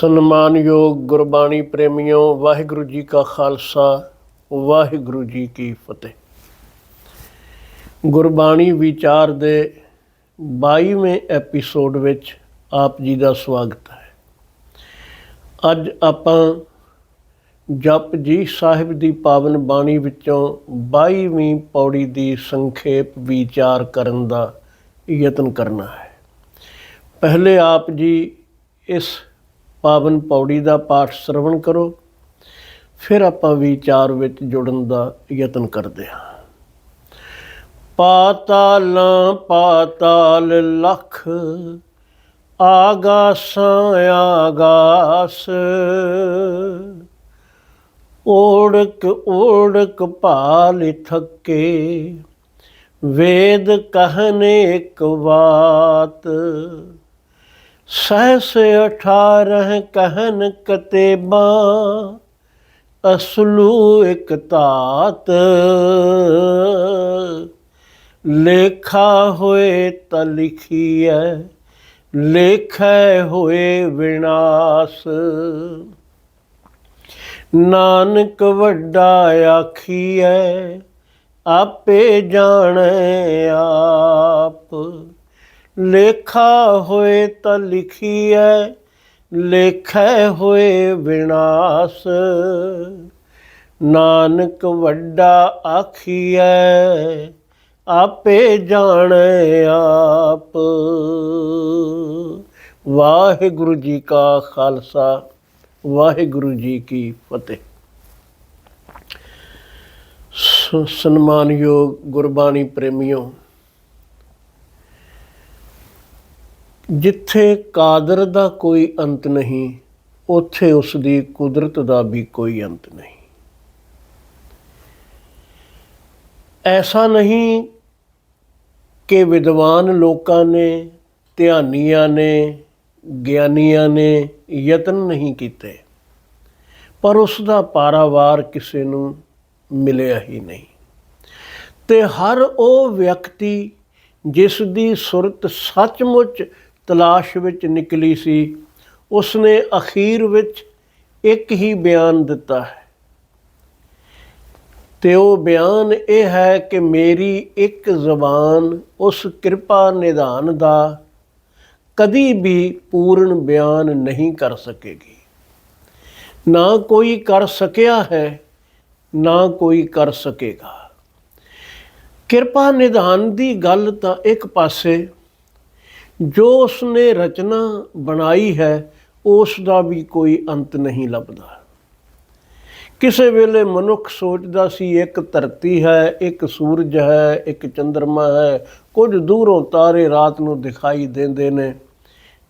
ਸਨਮਾਨਯੋਗ ਗੁਰਬਾਣੀ ਪ੍ਰੇਮੀਓ, ਵਾਹਿਗੁਰੂ ਜੀ ਕਾ ਖਾਲਸਾ, ਵਾਹਿਗੁਰੂ ਜੀ ਕੀ ਫਤਿਹ। ਗੁਰਬਾਣੀ ਵਿਚਾਰ ਦੇ 22ਵੇਂ ਐਪੀਸੋਡ ਵਿੱਚ ਆਪ ਜੀ ਦਾ ਸਵਾਗਤ ਹੈ। ਅੱਜ ਆਪਾਂ ਜਪ ਜੀ ਸਾਹਿਬ ਦੀ ਪਾਵਨ ਬਾਣੀ ਵਿੱਚੋਂ 22ਵੀਂ ਪੌੜੀ ਦੀ ਸੰਖੇਪ ਵਿਚਾਰ ਕਰਨ ਦਾ ਯਤਨ ਕਰਨਾ ਹੈ। ਪਹਿਲੇ ਆਪ ਜੀ ਇਸ ਪਾਵਨ ਪੌੜੀ ਦਾ ਪਾਠ ਸ਼ਰਵਣ ਕਰੋ। ਫਿਰ ਆਪਾਂ ਵਿਚਾਰ ਵਿੱਚ ਜੁੜਨ ਦਾ ਯਤਨ ਕਰਦੇ ਹਾਂ। ਪਾਤਾਲਾਂ, ਪਾਤਾਲ ਲਖ, ਆਗਾਸਾਂ, ਆਗਾਸ। ਓੜਕ ਓੜਕ ਭਾਲ ਥੱਕੇ, ਵੇਦ ਕਹਨੇ ਇੱਕ ਬਾਤ ਸਹਸ ਅਠਾਰਹ ਕਹਿਨ ਕਤੇਬਾਂ, ਅਸਲੂ ਇਕ ਤਾਤ ਲੇਖਾ ਹੋਏ ਤਾਂ ਲਿਖੀਐ, ਲੇਖੈ ਹੋਏ ਵਿਨਾਸ਼। ਨਾਨਕ ਵੱਡਾ ਆਖੀਐ, ਆਪੇ ਜਾਣੈ ਆਪ। ਲੇਖਾ ਹੋਏ ਤਾਂ ਲਿਖੀਐ, ਲੇਖੈ ਹੋਏ ਵਿਨਾਸ਼। ਨਾਨਕ ਵੱਡਾ ਆਖੀਐ, ਆਪੇ ਜਾਣੈ ਆਪ। ਵਾਹਿਗੁਰੂ ਜੀ ਕਾ ਖਾਲਸਾ, ਵਾਹਿਗੁਰੂ ਜੀ ਕੀ ਫਤਿਹ। ਸਨਮਾਨਯੋਗ ਗੁਰਬਾਣੀ ਪ੍ਰੇਮੀਓ ਜਿੱਥੇ ਕਾਦਰ ਦਾ ਕੋਈ ਅੰਤ ਨਹੀਂ, ਉੱਥੇ ਉਸ ਦੀ ਕੁਦਰਤ ਦਾ ਵੀ ਕੋਈ ਅੰਤ ਨਹੀਂ। ਐਸਾ ਨਹੀਂ ਕਿ ਵਿਦਵਾਨ ਲੋਕਾਂ ਨੇ, ਧਿਆਨੀਆਂ ਨੇ, ਗਿਆਨੀਆਂ ਨੇ ਯਤਨ ਨਹੀਂ ਕੀਤੇ, ਪਰ ਉਸ ਦਾ ਪਾਰਾਵਾਰ ਕਿਸੇ ਨੂੰ ਮਿਲਿਆ ਹੀ ਨਹੀਂ। ਤੇ ਹਰ ਉਹ ਵਿਅਕਤੀ ਜਿਸ ਦੀ ਸੁਰਤ ਸੱਚਮੁੱਚ ਤਲਾਸ਼ ਵਿੱਚ ਨਿਕਲੀ ਸੀ, ਉਸਨੇ ਅਖੀਰ ਵਿੱਚ ਇੱਕ ਹੀ ਬਿਆਨ ਦਿੱਤਾ ਹੈ। ਤੇ ਉਹ ਬਿਆਨ ਇਹ ਹੈ ਕਿ ਮੇਰੀ ਇੱਕ ਜ਼ਬਾਨ ਉਸ ਕਿਰਪਾ ਨਿਧਾਨ ਦਾ ਕਦੀ ਵੀ ਪੂਰਨ ਬਿਆਨ ਨਹੀਂ ਕਰ ਸਕੇਗੀ। ਨਾ ਕੋਈ ਕਰ ਸਕਿਆ ਹੈ, ਨਾ ਕੋਈ ਕਰ ਸਕੇਗਾ। ਕਿਰਪਾ ਨਿਧਾਨ ਦੀ ਗੱਲ ਤਾਂ ਇੱਕ ਪਾਸੇ ਜੋ ਉਸਨੇ ਰਚਨਾ ਬਣਾਈ ਹੈ ਉਸ ਦਾ ਵੀ ਕੋਈ ਅੰਤ ਨਹੀਂ ਲੱਭਦਾ। ਕਿਸੇ ਵੇਲੇ ਮਨੁੱਖ ਸੋਚਦਾ ਸੀ, ਇੱਕ ਧਰਤੀ ਹੈ, ਇੱਕ ਸੂਰਜ ਹੈ, ਇੱਕ ਚੰ드ਰਮਾ ਹੈ, ਕੁਝ ਦੂਰੋਂ ਤਾਰੇ ਰਾਤ ਨੂੰ ਦਿਖਾਈ ਦਿੰਦੇ ਨੇ।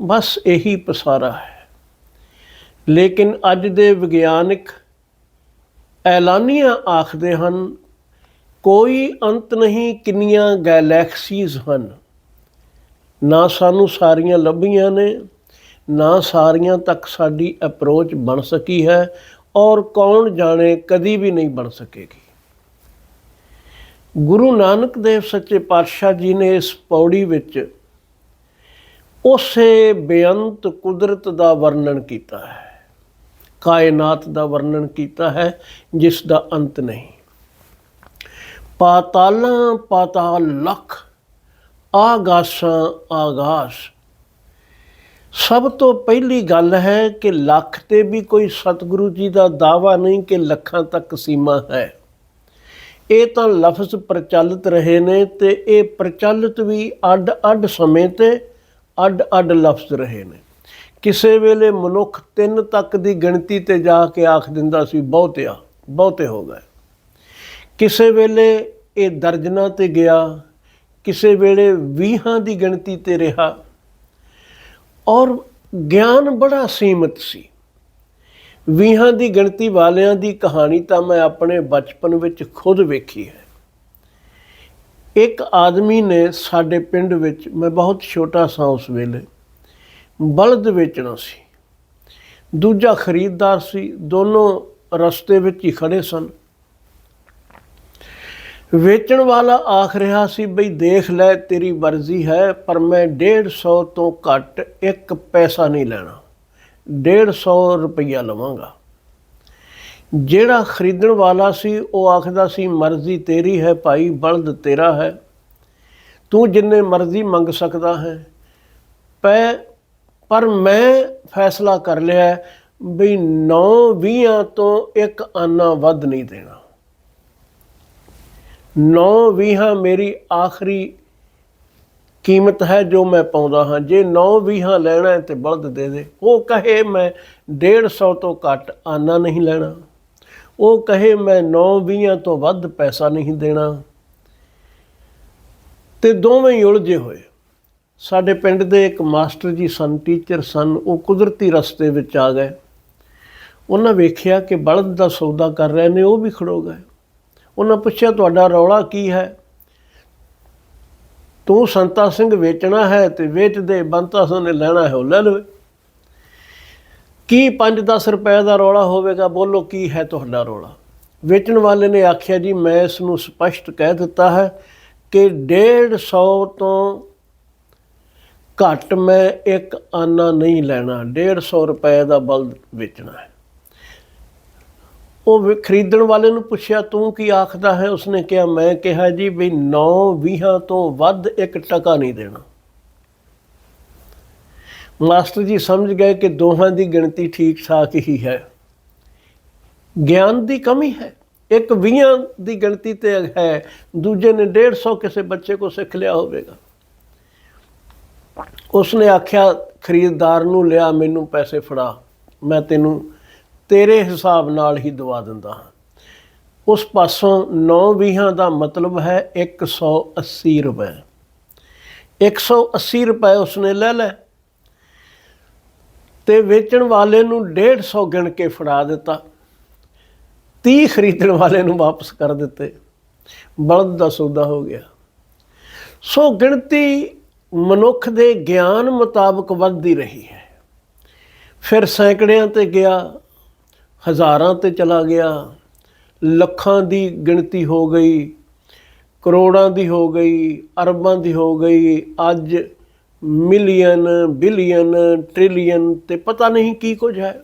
ਬਸ ਇਹੀ ਪਸਾਰਾ ਹੈ। ਲੇਕਿਨ ਅੱਜ ਦੇ ਵਿਗਿਆਨਿਕ ਐਲਾਨੀਆਂ ਆਖਦੇ ਹਨ, ਕੋਈ ਅੰਤ ਨਹੀਂ, ਕਿੰਨੀਆਂ ਗੈਲੈਕਸੀਜ਼ ਹਨ। ਨਾ ਸਾਨੂੰ ਸਾਰੀਆਂ ਲੱਭੀਆਂ ਨੇ, ਨਾ ਸਾਰੀਆਂ ਤੱਕ ਸਾਡੀ ਅਪਰੋਚ ਬਣ ਸਕੀ ਹੈ ਔਰ ਕੌਣ ਜਾਣੇ ਕਦੀ ਵੀ ਨਹੀਂ ਬਣ ਸਕੇਗੀ। ਗੁਰੂ ਨਾਨਕ ਦੇਵ ਸੱਚੇ ਪਾਤਸ਼ਾਹ ਜੀ ਨੇ ਇਸ ਪੌੜੀ ਵਿੱਚ ਉਸੇ ਬੇਅੰਤ ਕੁਦਰਤ ਦਾ ਵਰਣਨ ਕੀਤਾ ਹੈ, ਕਾਇਨਾਤ ਦਾ ਵਰਣਨ ਕੀਤਾ ਹੈ, ਜਿਸ ਦਾ ਅੰਤ ਨਹੀਂ। ਪਾਤਾਲਾਂ ਪਾਤਾਲ ਲੱਖ ਆਗਾਸਾਂ, ਆਗਾਸ। ਸਭ ਤੋਂ ਪਹਿਲੀ ਗੱਲ ਹੈ ਕਿ ਲੱਖ ਤੇ ਵੀ ਕੋਈ ਸਤਿਗੁਰੂ ਜੀ ਦਾ ਦਾਵਾ ਨਹੀਂ ਕਿ ਲੱਖਾਂ ਤੱਕ ਸੀਮਾ ਹੈ। ਇਹ ਤਾਂ ਲਫ਼ਜ਼ ਪ੍ਰਚਲਿਤ ਰਹੇ ਨੇ ਤੇ ਇਹ ਪ੍ਰਚਲਿਤ ਵੀ ਅੱਡ-ਅੱਡ ਸਮੇਂ ਤੇ ਅੱਡ-ਅੱਡ ਲਫ਼ਜ਼ ਰਹੇ ਨੇ। ਕਿਸੇ ਵੇਲੇ ਮਨੁੱਖ ਤਿੰਨ ਤੱਕ ਦੀ ਗਿਣਤੀ ਤੇ ਜਾ ਕੇ ਆਖ ਦਿੰਦਾ ਸੀ, ਬਹੁਤਿਆ, ਬਹੁਤੇ ਹੋ ਗਏ। ਕਿਸੇ ਵੇਲੇ ਇਹ ਦਰਜਨਾਂ ਤੇ ਗਿਆ ਕਿਸੇ ਵੇਲੇ 20 ਦੀ ਗਿਣਤੀ ਤੇ ਰਿਹਾ ਔਰ ਗਿਆਨ ਬੜਾ ਸੀਮਤ ਸੀ। 20 ਦੀ ਗਿਣਤੀ ਵਾਲਿਆਂ ਦੀ ਕਹਾਣੀ ਤਾਂ ਮੈਂ ਆਪਣੇ ਬਚਪਨ ਵਿੱਚ ਖੁਦ ਵੇਖੀ ਹੈ। ਇੱਕ ਆਦਮੀ ਨੇ ਸਾਡੇ ਪਿੰਡ ਵਿੱਚ, ਮੈਂ ਬਹੁਤ ਛੋਟਾ ਸਾਂ ਉਸ ਵੇਲੇ, ਬਲਦ ਵੇਚਣਾ ਸੀ। ਦੂਜਾ ਖਰੀਦਦਾਰ ਸੀ, ਦੋਨੋਂ ਰਸਤੇ ਵਿੱਚ ਹੀ ਖੜੇ ਸਨ। ਵੇਚਣ ਵਾਲਾ ਆਖ ਰਿਹਾ ਸੀ, ਬਈ ਦੇਖ ਲੈ, ਤੇਰੀ ਮਰਜ਼ੀ ਹੈ, ਪਰ ਮੈਂ 150 ਤੋਂ ਘੱਟ ਇੱਕ ਪੈਸਾ ਨਹੀਂ ਲੈਣਾ। 150 ਰੁਪਈਆ ਲਵਾਂਗਾ। ਜਿਹੜਾ ਖਰੀਦਣ ਵਾਲਾ ਸੀ, ਉਹ ਆਖਦਾ ਸੀ, ਮਰਜ਼ੀ ਤੇਰੀ ਹੈ ਭਾਈ, ਬਲਦ ਤੇਰਾ ਹੈ। ਤੂੰ ਜਿੰਨੇ ਮਰਜ਼ੀ ਮੰਗ ਸਕਦਾ ਹੈ। ਪੈ, ਪਰ ਮੈਂ ਫੈਸਲਾ ਕਰ ਲਿਆ ਹੈ ਵੀ 9 20 ਤੋਂ ਇੱਕ ਆਨਾ ਵੱਧ ਨਹੀਂ ਦੇਣਾ। 9 20 ਮੇਰੀ ਆਖਰੀ ਕੀਮਤ ਹੈ ਜੋ ਮੈਂ ਪਾਉਂਦਾ ਹਾਂ। ਜੇ 9 20 ਲੈਣਾ ਹੈ ਤੇ ਬਲਦ ਦੇ ਦੇ। ਉਹ ਕਹੇ ਮੈਂ 150 ਤੋਂ ਘੱਟ ਆਨਾ ਨਹੀਂ ਲੈਣਾ। ਉਹ ਕਹੇ ਮੈਂ 9 20 ਤੋਂ ਵੱਧ ਪੈਸਾ ਨਹੀਂ ਦੇਣਾ। ਤੇ ਦੋਵੇਂ ਹੀ ਉਲਝੇ ਹੋਏ। ਸਾਡੇ ਪਿੰਡ ਦੇ ਇੱਕ ਮਾਸਟਰ ਜੀ ਸਨ, ਟੀਚਰ ਸਨ, ਉਹ ਕੁਦਰਤੀ ਰਸਤੇ ਵਿੱਚ ਆ ਗਏ। ਉਹਨਾਂ ਵੇਖਿਆ ਕਿ ਬਲਦ ਦਾ ਸੌਦਾ ਕਰ ਰਹੇ ਨੇ, ਉਹ ਵੀ ਖੜੋ ਗਏ। ਉਹਨਾਂ ਪੁੱਛਿਆ, ਤੁਹਾਡਾ ਰੌਲਾ ਕੀ ਹੈ? ਤੂੰ ਸੰਤਾ ਸਿੰਘ ਵੇਚਣਾ ਹੈ ਤੇ ਵੇਚ ਦੇ, ਬੰਤਾ ਸਿੰਘ ਨੇ ਲੈਣਾ ਹੈ, ਉਹ ਲੈ ਲਵੇ। ਕੀ 5-10 ਰੁਪਏ ਦਾ ਰੌਲਾ ਹੋਵੇਗਾ? ਬੋਲੋ, ਕੀ ਹੈ ਤੁਹਾਡਾ ਰੌਲਾ? ਵੇਚਣ ਵਾਲੇ ਨੇ ਆਖਿਆ, ਜੀ, ਮੈਂ ਇਸ ਨੂੰ ਸਪਸ਼ਟ ਕਹਿ ਦਿੱਤਾ ਹੈ ਕਿ 150 ਤੋਂ ਘੱਟ ਮੈਂ ਇੱਕ ਆਨਾ ਨਹੀਂ ਲੈਣਾ। 150 ਰੁਪਏ ਦਾ ਬਲਦ ਵੇਚਣਾ ਹੈ। ਉਹ ਖਰੀਦਣ ਵਾਲੇ ਨੂੰ ਪੁੱਛਿਆ, ਤੂੰ ਕੀ ਆਖਦਾ ਹੈ? ਉਸਨੇ ਕਿਹਾ, ਮੈਂ ਕਿਹਾ ਜੀ ਵੀ 9 20 ਤੋਂ ਵੱਧ ਇੱਕ ਟਕਾ ਨਹੀਂ ਦੇਣਾ। ਮਾਸਟਰ ਜੀ ਸਮਝ ਗਏ ਕਿ ਦੋਹਾਂ ਦੀ ਗਿਣਤੀ ਠੀਕ ਠਾਕ ਹੀ ਹੈ। ਗਿਆਨ ਦੀ ਕਮੀ ਹੈ। ਇੱਕ 20 ਦੀ ਗਿਣਤੀ ਤੇ ਹੈ, ਦੂਜੇ ਨੇ 150 ਕਿਸੇ ਬੱਚੇ ਕੋ ਸਿੱਖ ਲਿਆ ਹੋਵੇਗਾ। ਉਸਨੇ ਆਖਿਆ, ਖਰੀਦਦਾਰ ਨੂੰ ਲਿਆ, ਮੈਨੂੰ ਪੈਸੇ ਫੜਾ, ਮੈਂ ਤੈਨੂੰ ਤੇਰੇ ਹਿਸਾਬ ਨਾਲ ਹੀ ਦਵਾ ਦਿੰਦਾ ਹਾਂ। ਉਸ ਪਾਸੋਂ 9 20 ਦਾ ਮਤਲਬ ਹੈ 180 ਰੁਪਏ। 180 ਰੁਪਏ ਉਸਨੇ ਲੈ ਲੈ ਤੇ ਵੇਚਣ ਵਾਲੇ ਨੂੰ 150 ਗਿਣ ਕੇ ਫੜਾ ਦਿੱਤਾ। 30 ਖਰੀਦਣ ਵਾਲੇ ਨੂੰ ਵਾਪਸ ਕਰ ਦਿੱਤੇ। ਬਲਦ ਦਾ ਸੌਦਾ ਹੋ ਗਿਆ। ਸੋ ਗਿਣਤੀ ਮਨੁੱਖ ਦੇ ਗਿਆਨ ਮੁਤਾਬਕ ਵੱਧਦੀ ਰਹੀ ਹੈ। ਫਿਰ ਸੈਂਕੜਿਆਂ ਤੇ ਗਿਆ। ਹਜ਼ਾਰਾਂ ਤੇ ਚਲਾ ਗਿਆ, ਲੱਖਾਂ ਦੀ ਗਿਣਤੀ ਹੋ ਗਈ, ਕਰੋੜਾਂ ਦੀ ਹੋ ਗਈ, ਅਰਬਾਂ ਦੀ ਹੋ ਗਈ, ਅੱਜ ਮਿਲੀਅਨ, ਬਿਲੀਅਨ, ਟ੍ਰਿਲੀਅਨ ਤੇ ਪਤਾ ਨਹੀਂ ਕੀ ਕੁਝ ਹੈ।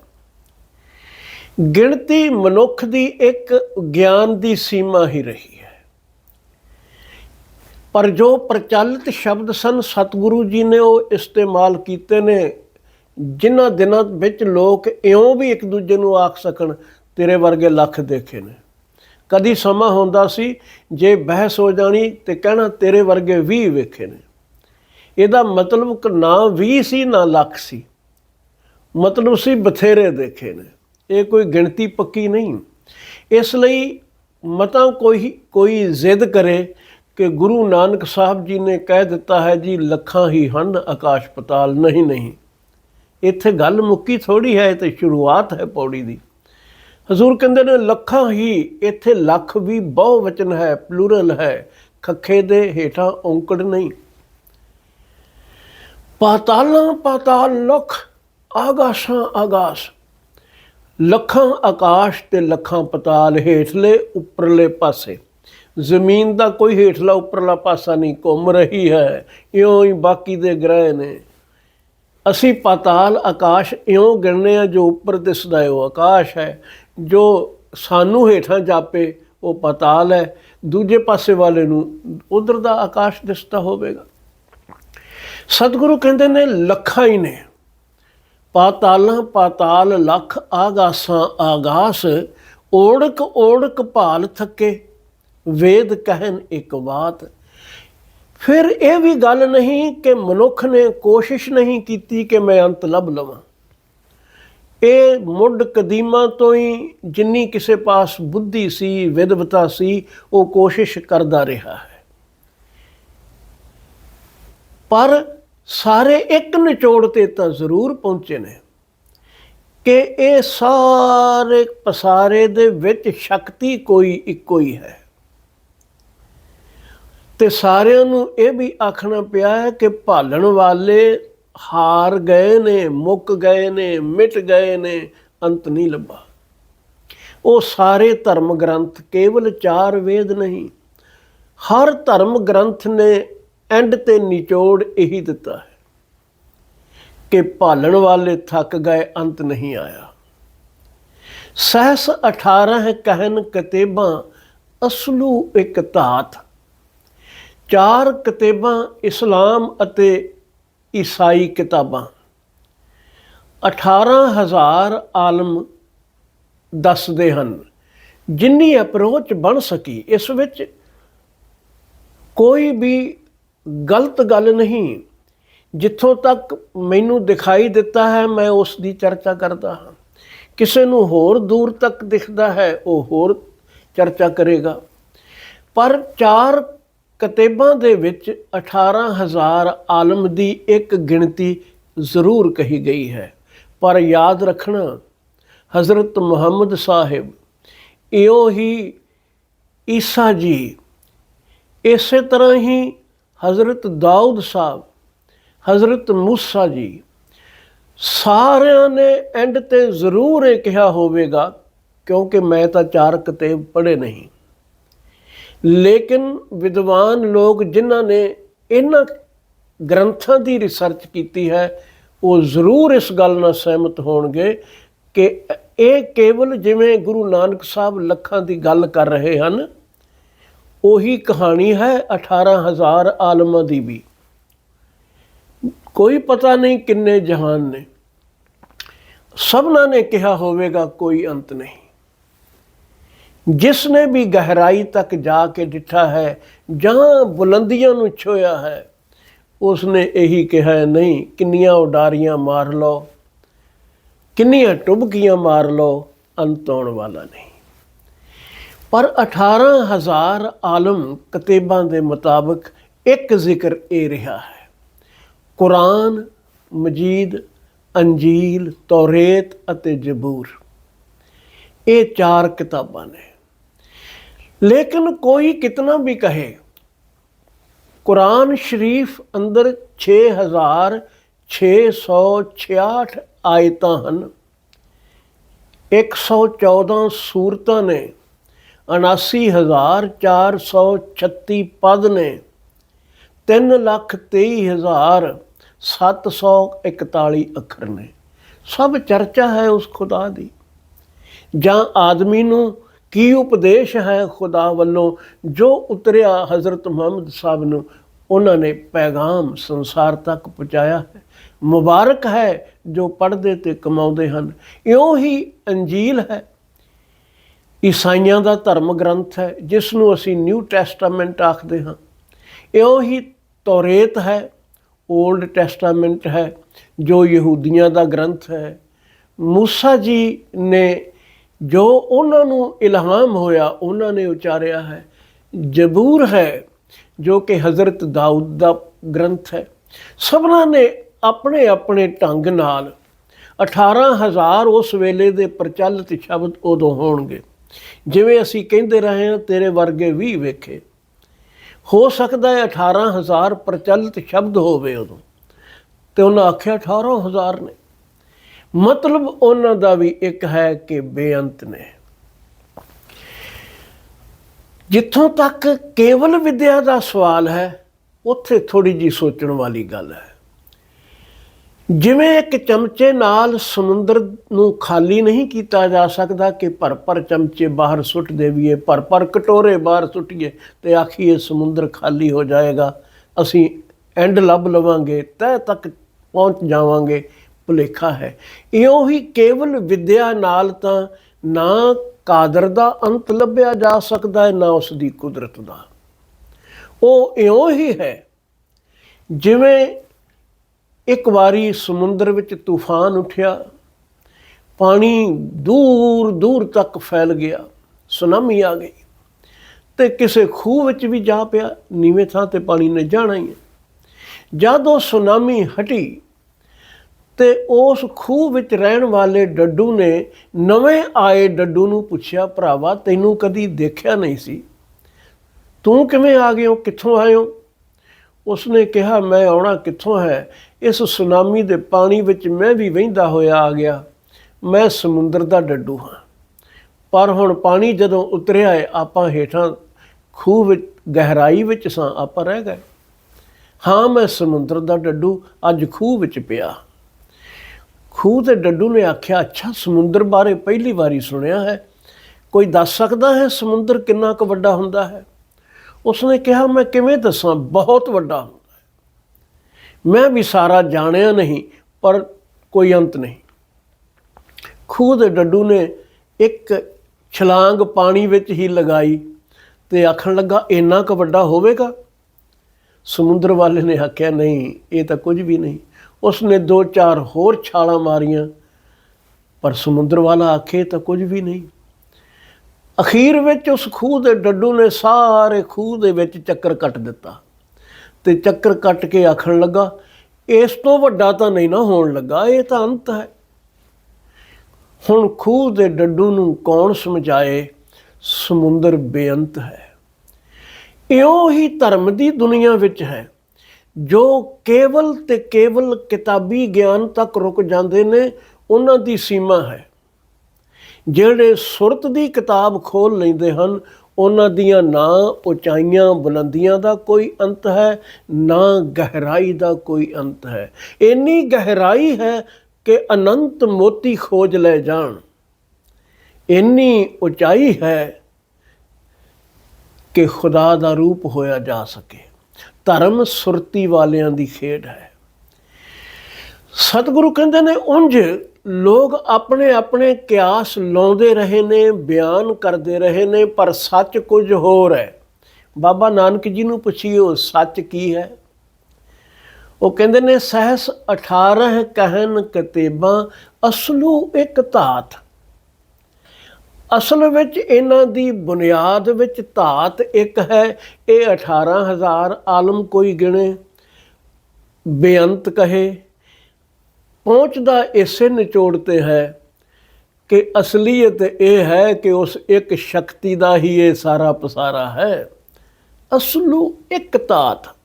ਗਿਣਤੀ ਮਨੁੱਖ ਦੀ ਇੱਕ ਗਿਆਨ ਦੀ ਸੀਮਾ ਹੀ ਰਹੀ ਹੈ। ਪਰ ਜੋ ਪ੍ਰਚਲਿਤ ਸ਼ਬਦ ਸਨ, ਸਤਿਗੁਰੂ ਜੀ ਨੇ ਉਹ ਇਸਤੇਮਾਲ ਕੀਤੇ ਨੇ। ਜਿਨ੍ਹਾਂ ਦਿਨਾਂ ਵਿੱਚ ਲੋਕ ਇਉਂ ਵੀ ਇੱਕ ਦੂਜੇ ਨੂੰ ਆਖ ਸਕਣ, ਤੇਰੇ ਵਰਗੇ ਲੱਖ ਦੇਖੇ ਨੇ। ਕਦੀ ਸਮਾਂ ਹੁੰਦਾ ਸੀ ਜੇ ਬਹਿਸ ਹੋ ਜਾਣੀ ਤੇ ਕਹਿਣਾ ਤੇਰੇ ਵਰਗੇ 20 ਵੇਖੇ ਨੇ। ਇਹਦਾ ਮਤਲਬ ਕਿ ਨਾ 20 ਸੀ, ਨਾ ਲੱਖ ਸੀ। ਮਤਲਬ ਸੀ ਬਥੇਰੇ ਦੇਖੇ ਨੇ। ਇਹ ਕੋਈ ਗਿਣਤੀ ਪੱਕੀ ਨਹੀਂ। ਇਸ ਲਈ ਮਤਾਂ ਕੋਈ ਕੋਈ ਜ਼ਿੱਦ ਕਰੇ ਕਿ ਗੁਰੂ ਨਾਨਕ ਸਾਹਿਬ ਜੀ ਨੇ ਕਹਿ ਦਿੱਤਾ ਹੈ ਜੀ, ਲੱਖਾਂ ਹੀ ਹਨ, ਆਕਾਸ਼ ਪਤਾਲ ਨਹੀਂ ਨਹੀਂ। ਇੱਥੇ ਗੱਲ ਮੁੱਕੀ ਥੋੜੀ ਹੈ ਇਹ ਤੇ ਸ਼ੁਰੂਆਤ ਹੈ ਪੌੜੀ ਦੀ। ਹਜ਼ੂਰ ਕਹਿੰਦੇ ਨੇ, ਲੱਖਾਂ ਹੀ ਇੱਥੇ ਲੱਖ ਵੀ ਬਹੁ ਵਚਨ ਹੈ ਪਲੂਰਲ ਹੈ, ਖੱਖੇ ਦੇ ਹੇਠਾਂ ਔਂਕੜ ਨਹੀਂ। ਪਾਤਾਲਾਂ, ਪਾਤਾਲ ਲਖ ਆਗਾਸ਼ਾਂ, ਆਗਾਸ਼। ਲੱਖਾਂ ਆਕਾਸ਼ ਤੇ ਲੱਖਾਂ ਪਤਾਲ ਹੇਠਲੇ ਉੱਪਰਲੇ ਪਾਸੇ। ਜ਼ਮੀਨ ਦਾ ਕੋਈ ਹੇਠਲਾ ਉੱਪਰਲਾ ਪਾਸਾ ਨਹੀਂ, ਘੁੰਮ ਰਹੀ ਹੈ, ਇਉਂ ਹੀ ਬਾਕੀ ਦੇ ਗ੍ਰਹਿ ਨੇ। ਅਸੀਂ ਪਾਤਾਲ ਆਕਾਸ਼ ਇਉਂ ਗਿਣਨੇ ਆ ਜੋ ਉੱਪਰ ਦਿਸਦਾ ਹੈ, ਉਹ ਆਕਾਸ਼ ਹੈ। ਜੋ ਸਾਨੂੰ ਹੇਠਾਂ ਜਾਪੇ, ਉਹ ਪਾਤਾਲ ਹੈ। ਦੂਜੇ ਪਾਸੇ ਵਾਲੇ ਨੂੰ ਉਧਰ ਦਾ ਆਕਾਸ਼ ਦਿਸਦਾ ਹੋਵੇਗਾ। ਸਤਿਗੁਰੂ ਕਹਿੰਦੇ ਨੇ, ਲੱਖਾਂ ਹੀ ਨੇ। ਪਾਤਾਲਾਂ, ਪਾਤਾਲ ਲੱਖ, ਆਗਾਸਾਂ, ਆਗਾਸ, ਓੜਕ ਓੜਕ ਭਾਲ ਥੱਕੇ। ਵੇਦ ਕਹਿਣ ਇੱਕ ਬਾਤ ਫਿਰ ਇਹ ਵੀ ਗੱਲ ਨਹੀਂ ਕਿ ਮਨੁੱਖ ਨੇ ਕੋਸ਼ਿਸ਼ ਨਹੀਂ ਕੀਤੀ ਕਿ ਮੈਂ ਅੰਤ ਲੱਭ ਲਵਾਂ। ਇਹ ਮੁੱਢ ਕਦੀਮਾਂ ਤੋਂ ਹੀ ਜਿੰਨੀ ਕਿਸੇ ਪਾਸ ਬੁੱਧੀ ਸੀ ਵਿਦਵਤਾ ਸੀ, ਉਹ ਕੋਸ਼ਿਸ਼ ਕਰਦਾ ਰਿਹਾ ਹੈ। ਪਰ ਸਾਰੇ ਇੱਕ ਨਿਚੋੜ ਤੇ ਤਾਂ ਜ਼ਰੂਰ ਪਹੁੰਚੇ ਨੇ ਕਿ ਇਹ ਸਾਰੇ ਪਸਾਰੇ ਦੇ ਵਿੱਚ ਸ਼ਕਤੀ ਕੋਈ ਇੱਕੋ ਹੀ ਹੈ। ਤੇ ਸਾਰਿਆਂ ਨੂੰ ਇਹ ਵੀ ਆਖਣਾ ਪਿਆ ਹੈ ਕਿ ਭਾਲਣ ਵਾਲੇ ਹਾਰ ਗਏ ਨੇ, ਮੁੱਕ ਗਏ ਨੇ, ਮਿਟ ਗਏ ਨੇ, ਅੰਤ ਨਹੀਂ ਲੱਭਾ। ਉਹ ਸਾਰੇ ਧਰਮ ਗ੍ਰੰਥ ਕੇਵਲ ਚਾਰ ਵੇਦ ਨਹੀਂ, ਹਰ ਧਰਮ ਗ੍ਰੰਥ ਨੇ ਐਂਡ ਤੇ ਨਿਚੋੜ ਇਹੀ ਦਿੱਤਾ ਹੈ ਕਿ ਭਾਲਣ ਵਾਲੇ ਥੱਕ ਗਏ, ਅੰਤ ਨਹੀਂ ਆਇਆ। ਸਹਸ 18 ਕਹਿਨ ਕਤੇਬਾਂ, ਅਸਲੂ ਇੱਕ ਧਾਤ ਚਾਰ ਕਿਤਾਬਾਂ ਇਸਲਾਮ ਅਤੇ ਈਸਾਈ ਕਿਤਾਬਾਂ। 18000 ਆਲਮ ਦੱਸਦੇ ਹਨ, ਜਿੰਨੀ ਅਪਰੋਚ ਬਣ ਸਕੀ, ਇਸ ਵਿੱਚ ਕੋਈ ਵੀ ਗਲਤ ਗੱਲ ਨਹੀਂ। ਜਿੱਥੋਂ ਤੱਕ ਮੈਨੂੰ ਦਿਖਾਈ ਦਿੱਤਾ ਹੈ, ਮੈਂ ਉਸ ਦੀ ਚਰਚਾ ਕਰਦਾ ਹਾਂ। ਕਿਸੇ ਨੂੰ ਹੋਰ ਦੂਰ ਤੱਕ ਦਿਖਦਾ ਹੈ, ਉਹ ਹੋਰ ਚਰਚਾ ਕਰੇਗਾ। ਪਰ ਚਾਰ ਕਿਤਾਬਾਂ ਦੇ ਵਿੱਚ 18000 ਆਲਮ ਦੀ ਇੱਕ ਗਿਣਤੀ ਜ਼ਰੂਰ ਕਹੀ ਗਈ ਹੈ। ਪਰ ਯਾਦ ਰੱਖਣਾ, ਹਜ਼ਰਤ ਮੁਹੰਮਦ ਸਾਹਿਬ ਇਹੋ ਹੀ ਈਸਾ ਜੀ, ਇਸੇ ਤਰ੍ਹਾਂ ਹੀ ਹਜ਼ਰਤ ਦਾਊਦ ਸਾਹਿਬ, ਹਜ਼ਰਤ ਮੂਸਾ ਜੀ, ਸਾਰਿਆਂ ਨੇ ਐਂਡ ਤੇ ਜ਼ਰੂਰ ਇਹ ਕਿਹਾ ਹੋਵੇਗਾ, ਕਿਉਂਕਿ ਮੈਂ ਤਾਂ ਚਾਰ ਕਿਤਾਬ ਪੜ੍ਹੇ ਨਹੀਂ। ਲੇਕਿਨ ਵਿਦਵਾਨ ਲੋਕ ਜਿਨ੍ਹਾਂ ਨੇ ਇਹਨਾਂ ਗ੍ਰੰਥਾਂ ਦੀ ਰਿਸਰਚ ਕੀਤੀ ਹੈ, ਉਹ ਜ਼ਰੂਰ ਇਸ ਗੱਲ ਨਾਲ ਸਹਿਮਤ ਹੋਣਗੇ ਕਿ ਇਹ ਕੇਵਲ ਜਿਵੇਂ ਗੁਰੂ ਨਾਨਕ ਸਾਹਿਬ ਲੱਖਾਂ ਦੀ ਗੱਲ ਕਰ ਰਹੇ ਹਨ, ਉਹੀ ਕਹਾਣੀ ਹੈ 18000 ਆਲਮਾਂ ਦੀ ਵੀ। ਕੋਈ ਪਤਾ ਨਹੀਂ ਕਿੰਨੇ ਜਹਾਨ ਨੇ। ਸਭਨਾਂ ਨੇ ਕਿਹਾ ਹੋਵੇਗਾ ਕੋਈ ਅੰਤ ਨਹੀਂ। ਜਿਸ ਨੇ ਵੀ ਗਹਿਰਾਈ ਤੱਕ ਜਾ ਕੇ ਡਿੱਠਾ ਹੈ ਜਾਂ ਬੁਲੰਦੀਆਂ ਨੂੰ ਛੋਇਆ ਹੈ ਉਸ ਨੇ ਇਹੀ ਕਿਹਾ, ਨਹੀਂ, ਕਿੰਨੀਆਂ ਉਡਾਰੀਆਂ ਮਾਰ ਲਓ, ਕਿੰਨੀਆਂ ਟੁਬਕੀਆਂ ਮਾਰ ਲਓ, ਅੰਤ ਆਉਣ ਵਾਲਾ ਨਹੀਂ। ਪਰ 18000 ਆਲਮ ਕਿਤਾਬਾਂ ਦੇ ਮੁਤਾਬਕ ਇੱਕ ਜ਼ਿਕਰ ਇਹ ਰਿਹਾ ਹੈ, ਕੁਰਾਨ, ਮਜੀਦ, ਅੰਜੀਲ, ਤੌਰੇਤ ਅਤੇ ਜ਼ਬੂਰ। ਇਹ ਚਾਰ ਕਿਤਾਬਾਂ ਨੇ। ਲੇਕਿਨ ਕੋਈ ਕਿਤਨਾ ਵੀ ਕਹੇ, ਕੁਰਾਨ ਸ਼ਰੀਫ ਅੰਦਰ 6666 ਆਇਤਾਂ ਹਨ। 114 ਸੂਰਤਾਂ ਨੇ 79436 ਪਦ ਨੇ 323741 ਅੱਖਰ ਨੇ। ਸਭ ਚਰਚਾ ਹੈ ਉਸ ਖੁਦਾ ਦੀ। ਜਾਂ ਆਦਮੀ ਨੂੰ ਕੀ ਉਪਦੇਸ਼ ਹੈ ਖੁਦਾ ਵੱਲੋਂ ਜੋ ਉਤਰਿਆ ਹਜ਼ਰਤ ਮੁਹੰਮਦ ਸਾਹਿਬ ਨੂੰ? ਉਹਨਾਂ ਨੇ ਪੈਗਾਮ ਸੰਸਾਰ ਤੱਕ ਪਹੁੰਚਾਇਆ ਹੈ। ਮੁਬਾਰਕ ਹੈ ਜੋ ਪੜ੍ਹਦੇ ਤੇ ਕਮਾਉਂਦੇ ਹਨ। ਇਉਂ ਹੀ ਅੰਜੀਲ ਹੈ। ਈਸਾਈਆਂ ਦਾ ਧਰਮ ਗ੍ਰੰਥ ਹੈ, ਜਿਸ ਨੂੰ ਅਸੀਂ ਨਿਊ ਟੈਸਟਾਮੈਂਟ ਆਖਦੇ ਹਾਂ। ਇਉਂ ਹੀ ਤੌਰੇਤ ਹੈ 올ਡ ਟੈਸਟਾਮੈਂਟ ਹੈ, ਜੋ ਯਹੂਦੀਆਂ ਦਾ ਗ੍ਰੰਥ ਹੈ। ਮੂਸਾ ਜੀ ਨੇ ਜੋ ਉਹਨਾਂ ਨੂੰ ਇਲਹਾਮ ਹੋਇਆ, ਉਹਨਾਂ ਨੇ ਉਚਾਰਿਆ ਹੈ। ਜ਼ਬੂਰ ਹੈ, ਜੋ ਕਿ ਹਜ਼ਰਤ ਦਾਊਦ ਦਾ ਗ੍ਰੰਥ ਹੈ। ਸਭਨਾਂ ਨੇ ਆਪਣੇ ਆਪਣੇ ਢੰਗ ਨਾਲ 18000 ਉਸ ਵੇਲੇ ਦੇ ਪ੍ਰਚਲਿਤ ਸ਼ਬਦ ਉਦੋਂ ਹੋਣਗੇ। ਜਿਵੇਂ ਅਸੀਂ ਕਹਿੰਦੇ ਰਹੇ ਹਾਂ, ਤੇਰੇ ਵਰਗੇ ਵੀ ਵੇਖੇ। ਹੋ ਸਕਦਾ ਹੈ 18000 ਪ੍ਰਚਲਿਤ ਸ਼ਬਦ ਹੋਵੇ ਉਦੋਂ। ਤੇ ਉਹਨਾਂ ਆਖਿਆ 18000 ਨੇ। ਮਤਲਬ ਉਹਨਾਂ ਦਾ ਵੀ ਇੱਕ ਹੈ ਕਿ ਬੇਅੰਤ ਨੇ। ਜਿੱਥੋਂ ਤੱਕ ਕੇਵਲ ਵਿਦਿਆ ਦਾ ਸਵਾਲ ਹੈ, ਉੱਥੇ ਥੋੜੀ ਜੀ ਸੋਚਣ ਵਾਲੀ ਗੱਲ ਹੈ। ਜਿਵੇਂ ਇੱਕ ਚਮਚੇ ਨਾਲ ਸਮੁੰਦਰ ਨੂੰ ਖਾਲੀ ਨਹੀਂ ਕੀਤਾ ਜਾ ਸਕਦਾ ਕਿ ਭਰ ਭਰ ਚਮਚੇ ਬਾਹਰ ਸੁੱਟ ਦੇਵੀਏ ਭਰ ਭਰ ਕਟੋਰੇ ਬਾਹਰ ਸੁੱਟੀਏ ਤੇ ਆਖੀਏ ਸਮੁੰਦਰ ਖਾਲੀ ਹੋ ਜਾਏਗਾ, ਅਸੀਂ ਐਂਡ ਲੱਭ ਲਵਾਂਗੇ ਤੈ ਤੱਕ ਪਹੁੰਚ ਜਾਵਾਂਗੇ। ਭੁਲੇਖਾ ਹੈ। ਇਉਂ ਹੀ ਕੇਵਲ ਵਿਦਿਆ ਨਾਲ ਤਾਂ ਨਾ ਕਾਦਰ ਦਾ ਅੰਤ ਲੱਭਿਆ ਜਾ ਸਕਦਾ ਹੈ, ਨਾ ਉਸ ਦੀ ਕੁਦਰਤ ਦਾ। ਉਹ ਇਉਂ ਹੀ ਹੈ, ਜਿਵੇਂ ਇੱਕ ਵਾਰੀ ਸਮੁੰਦਰ ਵਿੱਚ ਤੂਫਾਨ ਉੱਠਿਆ, ਪਾਣੀ ਦੂਰ ਦੂਰ ਤੱਕ ਫੈਲ ਗਿਆ, ਸੁਨਾਮੀ ਆ ਗਈ, ਤੇ ਕਿਸੇ ਖੂਹ ਵਿੱਚ ਵੀ ਜਾ ਪਿਆ, ਨੀਵੇਂ ਥਾਂ ਤੇ ਪਾਣੀ ਨੇ ਜਾਣਾ ਹੀ ਹੈ। ਜਦ ਉਹ ਸੁਨਾਮੀ ਹਟੀ ਤੇ ਉਸ ਖੂਹ ਵਿੱਚ ਰਹਿਣ ਵਾਲੇ ਡੱਡੂ ਨੇ ਨਵੇਂ ਆਏ ਡੱਡੂ ਨੂੰ ਪੁੱਛਿਆ, ਭਰਾਵਾ, ਤੈਨੂੰ ਕਦੀ ਦੇਖਿਆ ਨਹੀਂ ਸੀ? ਤੂੰ ਕਿਵੇਂ ਆ ਗਏ ਹੋ? ਕਿੱਥੋਂ ਆਏ ਹੋ? ਉਸਨੇ ਕਿਹਾ, ਮੈਂ ਆਉਣਾ ਕਿੱਥੋਂ ਹੈ? ਇਸ ਸੁਨਾਮੀ ਦੇ ਪਾਣੀ ਵਿੱਚ ਮੈਂ ਵੀ ਵਹਿੰਦਾ ਹੋਇਆ ਆ ਗਿਆ। ਮੈਂ ਸਮੁੰਦਰ ਦਾ ਡੱਡੂ ਹਾਂ। ਪਰ ਹੁਣ ਪਾਣੀ ਜਦੋਂ ਉਤਰਿਆ ਹੈ ਆਪਾਂ ਹੇਠਾਂ ਖੂਹ ਵਿੱਚ, ਗਹਿਰਾਈ ਵਿੱਚ ਸਾਂ, ਆਪਾਂ ਰਹਿ ਗਏ। ਹਾਂ, ਮੈਂ ਸਮੁੰਦਰ ਦਾ ਡੱਡੂ ਅੱਜ ਖੂਹ ਵਿੱਚ ਪਿਆ। ਖੂਹ ਤੇ ਡੱਡੂ ਨੇ ਆਖਿਆ, ਅੱਛਾ, ਸਮੁੰਦਰ ਬਾਰੇ ਪਹਿਲੀ ਵਾਰੀ ਸੁਣਿਆ ਹੈ। ਕੋਈ ਦੱਸ ਸਕਦਾ ਹੈ ਸਮੁੰਦਰ ਕਿੰਨਾ ਕੁ ਵੱਡਾ ਹੁੰਦਾ ਹੈ? ਉਸਨੇ ਕਿਹਾ, ਮੈਂ ਕਿਵੇਂ ਦੱਸਾਂ? ਬਹੁਤ ਵੱਡਾ ਹੁੰਦਾ ਹੈ। ਮੈਂ ਵੀ ਸਾਰਾ ਜਾਣਿਆ ਨਹੀਂ, ਪਰ ਕੋਈ ਅੰਤ ਨਹੀਂ। ਖੂਹ ਦੇ ਡੱਡੂ ਨੇ ਇੱਕ ਛਲਾਂਗ ਪਾਣੀ ਵਿੱਚ ਹੀ ਲਗਾਈ ਤੇ ਆਖਣ ਲੱਗਾ, ਇੰਨਾ ਕੁ ਵੱਡਾ ਹੋਵੇਗਾ? ਸਮੁੰਦਰ ਵਾਲੇ ਨੇ ਆਖਿਆ, ਨਹੀਂ, ਇਹ ਤਾਂ ਕੁਝ ਵੀ ਨਹੀਂ। ਉਸਨੇ ਦੋ ਚਾਰ ਹੋਰ ਛਾਲਾਂ ਮਾਰੀਆਂ, ਪਰ ਸਮੁੰਦਰ ਵਾਲਾ ਆਖੇ ਤਾਂ ਕੁਝ ਵੀ ਨਹੀਂ। ਅਖੀਰ ਵਿੱਚ ਉਸ ਖੂਹ ਦੇ ਡੱਡੂ ਨੇ ਸਾਰੇ ਖੂਹ ਦੇ ਵਿੱਚ ਚੱਕਰ ਕੱਟ ਦਿੱਤਾ ਤੇ ਚੱਕਰ ਕੱਟ ਕੇ ਆਖਣ ਲੱਗਾ, ਇਸ ਤੋਂ ਵੱਡਾ ਤਾਂ ਨਹੀਂ ਨਾ ਹੋਣ ਲੱਗਾ, ਇਹ ਤਾਂ ਅੰਤ ਹੈ। ਹੁਣ ਖੂਹ ਦੇ ਡੱਡੂ ਨੂੰ ਕੌਣ ਸਮਝਾਏ? ਸਮੁੰਦਰ ਬੇਅੰਤ ਹੈ। ਇਉਂ ਹੀ ਧਰਮ ਦੀ ਦੁਨੀਆ ਵਿੱਚ ਹੈ। ਜੋ ਕੇਵਲ ਤੇ ਕੇਵਲ ਕਿਤਾਬੀ ਗਿਆਨ ਤੱਕ ਰੁਕ ਜਾਂਦੇ ਨੇ, ਉਹਨਾਂ ਦੀ ਸੀਮਾ ਹੈ। ਜਿਹੜੇ ਸੁਰਤ ਦੀ ਕਿਤਾਬ ਖੋਲ ਲੈਂਦੇ ਹਨ, ਉਹਨਾਂ ਦੀਆਂ ਨਾ ਉਚਾਈਆਂ ਬੁਲੰਦੀਆਂ ਦਾ ਕੋਈ ਅੰਤ ਹੈ, ਨਾ ਗਹਿਰਾਈ ਦਾ ਕੋਈ ਅੰਤ ਹੈ। ਇੰਨੀ ਗਹਿਰਾਈ ਹੈ ਕਿ ਅਨੰਤ ਮੋਤੀ ਖੋਜ ਲੈ ਜਾਣ। ਇੰਨੀ ਉਚਾਈ ਹੈ ਕਿ ਖੁਦਾ ਦਾ ਰੂਪ ਹੋਇਆ ਜਾ ਸਕੇ। ਧਰਮ ਸੁਰਤੀ ਵਾਲਿਆਂ ਦੀ ਖੇਡ ਹੈ। ਸਤਿਗੁਰੂ ਕਹਿੰਦੇ ਨੇ ਉਂਝ ਲੋਕ ਆਪਣੇ ਆਪਣੇ ਕਿਆਸ ਲਾਉਂਦੇ ਰਹੇ ਨੇ, ਬਿਆਨ ਕਰਦੇ ਰਹੇ ਨੇ, ਪਰ ਸੱਚ ਕੁਝ ਹੋਰ ਹੈ। ਬਾਬਾ ਨਾਨਕ ਜੀ ਨੂੰ ਪੁੱਛਿਓ ਸੱਚ ਕੀ ਹੈ? ਉਹ ਕਹਿੰਦੇ ਨੇ, ਸਹਸ 18 ਕਹਿਨ ਕਤੇਬਾਂ, ਅਸਲੂ ਇੱਕ ਧਾਤ ਅਸਲ ਵਿੱਚ ਇਹਨਾਂ ਦੀ ਬੁਨਿਆਦ ਵਿੱਚ ਧਾਤ ਇੱਕ ਹੈ, ਇਹ 18000 ਆਲਮ ਕੋਈ ਗਿਣੇ, ਬੇਅੰਤ ਕਹੇ। ਪਹੁੰਚਦਾ ਇਸੇ ਨਿਚੋੜ ਤੇ ਹੈ ਕਿ ਅਸਲੀਅਤ ਇਹ ਹੈ ਕਿ ਉਸ ਇੱਕ ਸ਼ਕਤੀ ਦਾ ਹੀ ਇਹ ਸਾਰਾ ਪਸਾਰਾ ਹੈ। ਅਸਲੂ ਇੱਕ ਧਾਤ।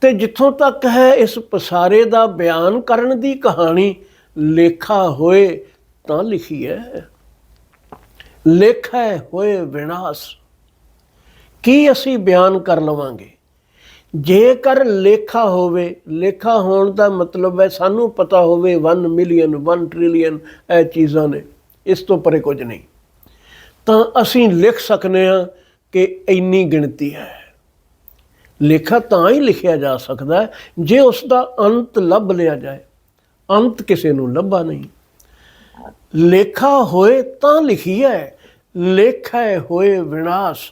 ਤੇ ਜਿੱਥੋਂ ਤੱਕ ਹੈ ਇਸ ਪਸਾਰੇ ਦਾ ਬਿਆਨ ਕਰਨ ਦੀ ਕਹਾਣੀ, ਲੇਖਾ ਹੋਏ ਤਾਂ ਲਿਖੀ ਹੈ। ਲੇਖਾ ਹੋਏ ਵਿਨਾਸ਼। ਕੀ ਅਸੀਂ ਬਿਆਨ ਕਰ ਲਵਾਂਗੇ? ਜੇਕਰ ਲੇਖਾ ਹੋਵੇ, ਲੇਖਾ ਹੋਣ ਦਾ ਮਤਲਬ ਹੈ ਸਾਨੂੰ ਪਤਾ ਹੋਵੇ 1 ਮਿਲੀਅਨ 1 ਟ੍ਰਿਲੀਅਨ ਇਹ ਚੀਜ਼ਾਂ ਨੇ, ਇਸ ਤੋਂ ਪਰੇ ਕੁਝ ਨਹੀਂ। ਤਾਂ ਅਸੀਂ ਲਿਖ ਸਕਨੇ ਆ ਕਿ ਇੰਨੀ ਗਿਣਤੀ ਹੈ। ਲੇਖਾ ਤਾਂ ਹੀ ਲਿਖਿਆ ਜਾ ਸਕਦਾ ਜੇ ਉਸ ਦਾ ਅੰਤ ਲੱਭ ਲਿਆ ਜਾਏ। ਅੰਤ ਕਿਸੇ ਨੂੰ ਲੱਭਾ ਨਹੀਂ। ਲੇਖਾ ਹੋਏ ਤਾਂ ਲਿਖੀ ਹੈ ਲੇਖਾ ਹੋਏ ਵਿਨਾਸ਼।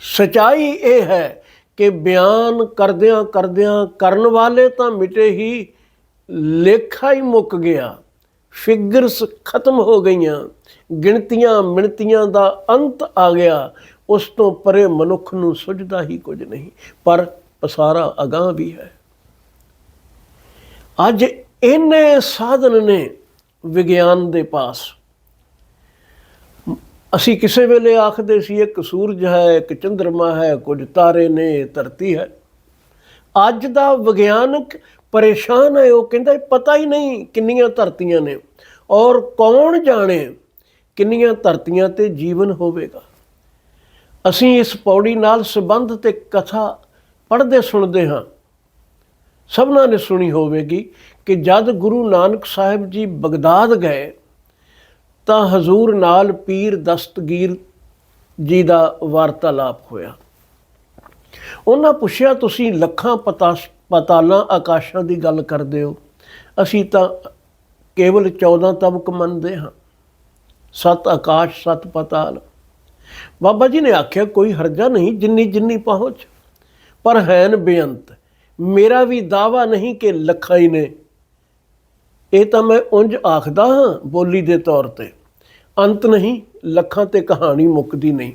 ਸਚਾਈ ਇਹ ਹੈ ਕਿ ਬਿਆਨ ਕਰਦਿਆਂ ਕਰਦਿਆਂ ਕਰਨ ਵਾਲੇ ਤਾਂ ਮਿਟੇ ਹੀ ਲੇਖਾ ਹੀ ਮੁੱਕ ਗਿਆ। ਫਿਗਰਸ ਖਤਮ ਹੋ ਗਈਆਂ, ਗਿਣਤੀਆਂ ਮਿਣਤੀਆਂ ਦਾ ਅੰਤ ਆ ਗਿਆ। ਉਸ ਤੋਂ ਪਰੇ ਮਨੁੱਖ ਨੂੰ ਸੁਝਦਾ ਹੀ ਕੁਝ ਨਹੀਂ, ਪਰ ਪਸਾਰਾ ਅਗਾਹ ਵੀ ਹੈ। ਅੱਜ ਇੰਨੇ ਸਾਧਨ ਨੇ ਵਿਗਿਆਨ ਦੇ ਪਾਸ। ਅਸੀਂ ਕਿਸੇ ਵੇਲੇ ਆਖਦੇ ਸੀ, ਇੱਕ ਸੂਰਜ ਹੈ, ਇੱਕ ਚੰ드ਰਮਾ ਹੈ, ਕੁਝ ਤਾਰੇ ਨੇ, ਧਰਤੀ ਹੈ। ਅੱਜ ਦਾ ਵਿਗਿਆਨਕ ਪਰੇਸ਼ਾਨ ਹੈ, ਉਹ ਕਹਿੰਦਾ ਪਤਾ ਹੀ ਨਹੀਂ ਕਿੰਨੀਆਂ ਧਰਤੀਆਂ ਨੇ ਔਰ ਕੌਣ ਜਾਣੇ ਕਿੰਨੀਆਂ ਧਰਤੀਆਂ ਤੇ ਜੀਵਨ ਹੋਵੇਗਾ। ਅਸੀਂ ਇਸ ਪੌੜੀ ਨਾਲ ਸੰਬੰਧ ਤੇ ਕਥਾ ਪੜ੍ਹਦੇ ਸੁਣਦੇ ਹਾਂ। ਸਭਨਾਂ ਨੇ ਸੁਣੀ ਹੋਵੇਗੀ ਕਿ ਜਦ ਗੁਰੂ ਨਾਨਕ ਸਾਹਿਬ ਜੀ ਬਗਦਾਦ ਗਏ, ਤਾਂ ਹਜ਼ੂਰ ਨਾਲ ਪੀਰ ਦਸਤਗੀਰ ਜੀ ਦਾ ਵਾਰਤਾਲਾਪ ਹੋਇਆ। ਉਹਨਾਂ ਪੁੱਛਿਆ, ਤੁਸੀਂ ਲੱਖਾਂ ਪਤਾ ਪਤਾਲਾਂ ਆਕਾਸ਼ਾਂ ਦੀ ਗੱਲ ਕਰਦੇ ਹੋ? ਅਸੀਂ ਤਾਂ ਕੇਵਲ 14 ਤਬਕ ਮੰਨਦੇ ਹਾਂ। ਸਤ ਆਕਾਸ਼, ਸਤ ਪਤਾਲ। ਬਾਬਾ ਜੀ ਨੇ ਆਖਿਆ, ਕੋਈ ਹਰਜਾ ਨਹੀਂ ਜਿੰਨੀ ਜਿੰਨੀ ਪਹੁੰਚ। ਪਰ ਹੈਨ ਬੇਅੰਤ। ਮੇਰਾ ਵੀ ਦਾਵਾ ਨਹੀਂ ਕਿ ਲੱਖਾਂ ਹੀ ਨੇ। ਇਹ ਤਾਂ ਮੈਂ ਉਂਝ ਆਖਦਾ ਹਾਂ ਬੋਲੀ ਦੇ ਤੌਰ ਤੇ। ਅੰਤ ਨਹੀਂ, ਲੱਖਾਂ ਤੇ ਕਹਾਣੀ ਮੁੱਕਦੀ ਨਹੀਂ।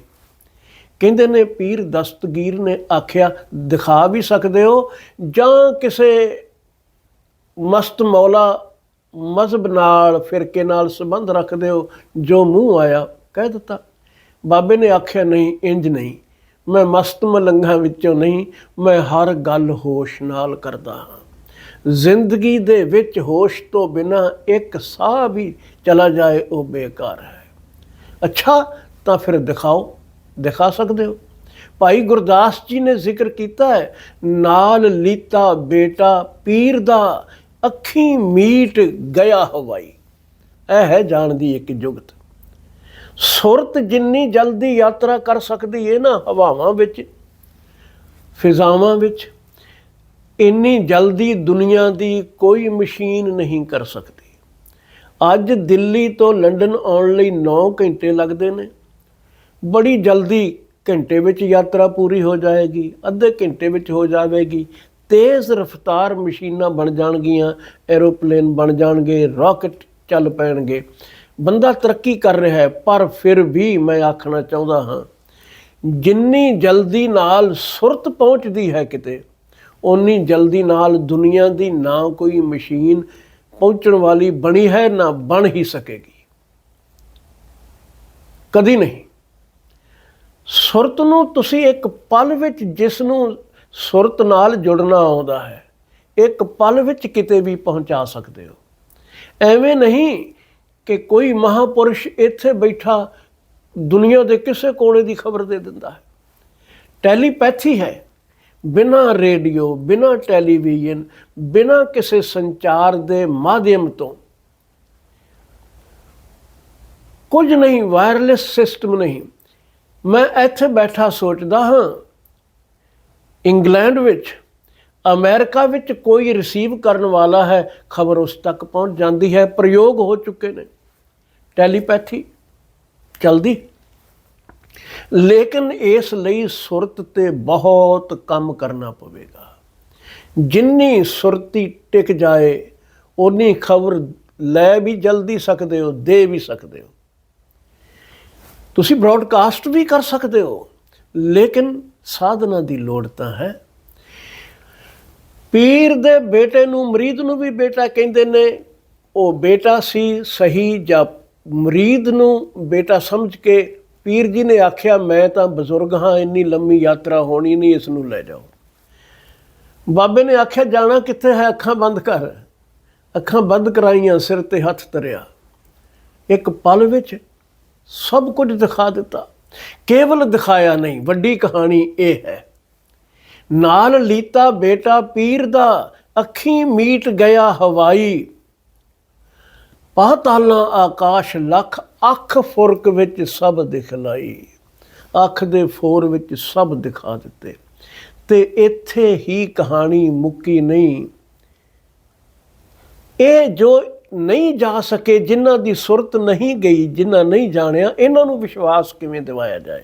ਕਹਿੰਦੇ ਨੇ, ਪੀਰ ਦਸਤਗੀਰ ਨੇ ਆਖਿਆ, ਦਿਖਾ ਵੀ ਸਕਦੇ ਹੋ, ਜਾਂ ਕਿਸੇ ਮਸਤ ਮੌਲਾ ਮਜ਼ਹਬ ਨਾਲ, ਫਿਰਕੇ ਨਾਲ ਸੰਬੰਧ ਰੱਖਦੇ ਹੋ, ਜੋ ਮੂੰਹ ਆਇਆ, ਕਹਿ ਦਿੱਤਾ। ਬਾਬੇ ਨੇ ਆਖਿਆ, ਨਹੀਂ ਇੰਜ ਨਹੀਂ। ਮੈਂ ਮਸਤ ਮਲੰਗਾਂ ਵਿੱਚੋਂ ਨਹੀਂ, ਮੈਂ ਹਰ ਗੱਲ ਹੋਸ਼ ਨਾਲ ਕਰਦਾ ਹਾਂ। ਜ਼ਿੰਦਗੀ ਦੇ ਵਿੱਚ ਹੋਸ਼ ਤੋਂ ਬਿਨਾ ਇੱਕ ਸਾਹ ਵੀ ਚਲਾ ਜਾਏ, ਉਹ ਬੇਕਾਰ ਹੈ। ਅੱਛਾ, ਤਾਂ ਫਿਰ ਦਿਖਾਓ, ਦਿਖਾ ਸਕਦੇ ਹੋ? ਭਾਈ ਗੁਰਦਾਸ ਜੀ ਨੇ ਜ਼ਿਕਰ ਕੀਤਾ ਹੈ, ਨਾਲ ਲੀਤਾ ਬੇਟਾ ਪੀਰ ਦਾ ਅੱਖੀ ਮੀਟ ਗਿਆ ਹਵਾਈ। ਇਹ ਹੈ ਜਾਣ ਦੀ ਇੱਕ ਜੁਗਤ। ਸੁਰਤ ਜਿੰਨੀ ਜਲਦੀ ਯਾਤਰਾ ਕਰ ਸਕਦੀ ਹੈ ਨਾ ਹਵਾਵਾਂ ਵਿੱਚ, ਫਿਜ਼ਾਵਾਂ ਵਿੱਚ, ਇੰਨੀ ਜਲਦੀ ਦੁਨੀਆ ਦੀ ਕੋਈ ਮਸ਼ੀਨ ਨਹੀਂ ਕਰ ਸਕਦੀ। ਅੱਜ ਦਿੱਲੀ ਤੋਂ ਲੰਡਨ ਆਉਣ ਲਈ 9 ਘੰਟੇ ਲੱਗਦੇ ਨੇ। ਬੜੀ ਜਲਦੀ ਘੰਟੇ ਵਿੱਚ ਯਾਤਰਾ ਪੂਰੀ ਹੋ ਜਾਏਗੀ, ਅੱਧੇ ਘੰਟੇ ਵਿੱਚ ਹੋ ਜਾਵੇਗੀ। ਤੇਜ਼ ਰਫ਼ਤਾਰ ਮਸ਼ੀਨਾਂ ਬਣ ਜਾਣਗੀਆਂ, ਐਰੋਪਲੇਨ ਬਣ ਜਾਣਗੇ, ਰਾਕਟ ਚੱਲ ਪੈਣਗੇ। ਬੰਦਾ ਤਰੱਕੀ ਕਰ ਰਿਹਾ ਹੈ, ਪਰ ਫਿਰ ਵੀ ਮੈਂ ਆਖਣਾ ਚਾਹੁੰਦਾ ਹਾਂ, ਜਿੰਨੀ ਜਲਦੀ ਨਾਲ ਸੁਰਤ ਪਹੁੰਚਦੀ ਹੈ ਕਿਤੇ, ਓਨੀ ਜਲਦੀ ਨਾਲ ਦੁਨੀਆ ਦੀ ਨਾ ਕੋਈ ਮਸ਼ੀਨ ਪਹੁੰਚਣ ਵਾਲੀ ਬਣੀ ਹੈ, ਨਾ ਬਣ ਹੀ ਸਕੇਗੀ। ਕਦੀ ਨਹੀਂ। ਸੁਰਤ ਨੂੰ ਤੁਸੀਂ ਇੱਕ ਪਲ ਵਿੱਚ ਜਿਸ ਨੂੰ ਸੁਰਤ ਨਾਲ ਜੁੜਨਾ ਆਉਂਦਾ ਹੈ, ਇੱਕ ਪਲ ਵਿੱਚ ਕਿਤੇ ਵੀ ਪਹੁੰਚਾ ਸਕਦੇ ਹੋ। ਐਵੇਂ ਨਹੀਂ ਕਿ ਕੋਈ ਮਹਾਪੁਰਸ਼ ਇੱਥੇ ਬੈਠਾ ਦੁਨੀਆ ਦੇ ਕਿਸੇ ਕੋਨੇ ਦੀ ਖਬਰ ਦੇ ਦਿੰਦਾ ਹੈ। ਟੈਲੀਪੈਥੀ ਹੈ। ਬਿਨਾ ਰੇਡੀਓ, ਬਿਨਾ ਟੈਲੀਵਿਜ਼ਨ, ਬਿਨਾ ਕਿਸੇ ਸੰਚਾਰ ਦੇ ਮਾਧਿਅਮ ਤੋਂ। ਕੁਝ ਨਹੀਂ, ਵਾਇਰਲੈਸ ਸਿਸਟਮ ਨਹੀਂ। ਮੈਂ ਇੱਥੇ ਬੈਠਾ ਸੋਚਦਾ ਹਾਂ, ਇੰਗਲੈਂਡ ਵਿੱਚ ਅਮਰੀਕਾ ਵਿੱਚ ਕੋਈ ਰਿਸੀਵ ਕਰਨ ਵਾਲਾ ਹੈ, ਖਬਰ ਉਸ ਤੱਕ ਪਹੁੰਚ ਜਾਂਦੀ ਹੈ, ਪ੍ਰਯੋਗ ਹੋ ਚੁੱਕੇ ਨੇ। ਟੈਲੀਪੈਥੀ ਚਲਦੀ। ਲੇਕਿਨ ਇਸ ਲਈ ਸੁਰਤ ਤੇ ਬਹੁਤ ਕੰਮ ਕਰਨਾ ਪਵੇਗਾ। ਜਿੰਨੀ ਸੁਰਤੀ ਟਿਕ ਜਾਏ ਉਨੀ ਖਬਰ ਲੈ ਵੀ ਜਲਦੀ ਸਕਦੇ ਹੋ, ਦੇ ਵੀ ਸਕਦੇ ਹੋ। ਤੁਸੀਂ ਬ੍ਰਾਡਕਾਸਟ ਵੀ ਕਰ ਸਕਦੇ ਹੋ, ਲੇਕਿਨ ਸਾਧਨਾ ਦੀ ਲੋੜ ਤਾਂ ਹੈ। ਪੀਰ ਦੇ ਬੇਟੇ ਨੂੰ, ਮਰੀਦ ਨੂੰ ਵੀ ਬੇਟਾ ਕਹਿੰਦੇ ਨੇ, ਉਹ ਬੇਟਾ ਸੀ ਸਹੀ ਜਾਂ ਮਰੀਦ ਨੂੰ ਬੇਟਾ ਸਮਝ ਕੇ ਪੀਰ ਜੀ ਨੇ ਆਖਿਆ, ਮੈਂ ਤਾਂ ਬਜ਼ੁਰਗ ਹਾਂ, ਇੰਨੀ ਲੰਮੀ ਯਾਤਰਾ ਹੋਣੀ ਨਹੀਂ, ਇਸ ਨੂੰ ਲੈ ਜਾਓ। ਬਾਬੇ ਨੇ ਆਖਿਆ, ਜਾਣਾ ਕਿੱਥੇ ਹੈ? ਅੱਖਾਂ ਬੰਦ ਕਰ। ਅੱਖਾਂ ਬੰਦ ਕਰਾਈਆਂ, ਸਿਰ ਤੇ ਹੱਥ ਤਰਿਆ ਇੱਕ ਪਲ ਵਿੱਚ ਸਭ ਕੁਝ ਦਿਖਾ ਦਿੱਤਾ। ਕੇਵਲ ਦਿਖਾਇਆ ਨਹੀਂ, ਵੱਡੀ ਕਹਾਣੀ ਇਹ ਹੈ ਨਾਲ ਲੀਤਾ ਬੇਟਾ ਪੀਰ ਦਾ, ਅੱਖੀ ਮੀਟ ਗਿਆ ਹਵਾਈ। ਪਾਤਾਲਾਂ ਆਕਾਸ਼ ਲੱਖ, ਅੱਖ ਫੁਰਕ ਵਿੱਚ ਸਭ ਦਿਖਲਾਈ। ਅੱਖ ਦੇ ਫੋਰ ਵਿੱਚ ਸਭ ਦਿਖਾ ਦਿੱਤੇ। ਤੇ ਇੱਥੇ ਹੀ ਕਹਾਣੀ ਮੁੱਕੀ ਨਹੀਂ। ਇਹ ਜੋ ਨਹੀਂ ਜਾ ਸਕੇ, ਜਿਨ੍ਹਾਂ ਦੀ ਸੁਰਤ ਨਹੀਂ ਗਈ, ਜਿਨ੍ਹਾਂ ਨਹੀਂ ਜਾਣਿਆ, ਇਹਨਾਂ ਨੂੰ ਵਿਸ਼ਵਾਸ ਕਿਵੇਂ ਦਿਵਾਇਆ ਜਾਏ?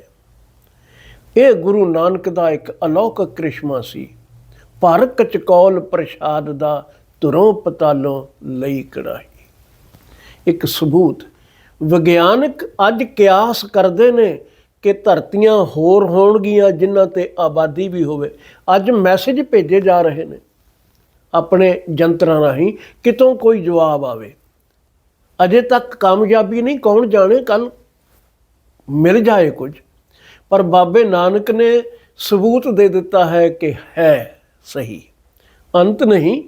ਇਹ ਗੁਰੂ ਨਾਨਕ ਦਾ ਇੱਕ ਅਲੌਕਿਕ ਕ੍ਰਿਸ਼ਮਾ ਸੀ। ਭਰ ਕਚਕੌਲ ਪ੍ਰਸ਼ਾਦ ਦਾ ਤੁਰੋਂ ਪਤਾਲੋਂ ਲਈ ਕੜਾਈ ਇੱਕ ਸਬੂਤ, ਵਿਗਿਆਨਕ ਅੱਜ ਕਿਆਸ ਕਰਦੇ ਨੇ ਕਿ ਧਰਤੀਆਂ ਹੋਰ ਹੋਣਗੀਆਂ ਜਿਨ੍ਹਾਂ ਤੇ ਆਬਾਦੀ ਵੀ ਹੋਵੇ। ਅੱਜ ਮੈਸੇਜ ਭੇਜੇ ਜਾ ਰਹੇ ਨੇ। ਆਪਣੇ ਜੰਤਰਾਂ ਰਾਹੀਂ ਕਿਤੋਂ ਕੋਈ ਜਵਾਬ ਆਵੇ। ਅਜੇ ਤੱਕ ਕਾਮਯਾਬੀ ਨਹੀਂ, ਕੌਣ ਜਾਣੇ? ਕੱਲ ਮਿਲ ਜਾਏ ਕੁਝ। ਪਰ ਬਾਬੇ ਨਾਨਕ ਨੇ ਸਬੂਤ ਦੇ ਦਿੱਤਾ ਹੈ ਕਿ ਹੈ ਸਹੀ। ਅੰਤ ਨਹੀਂ,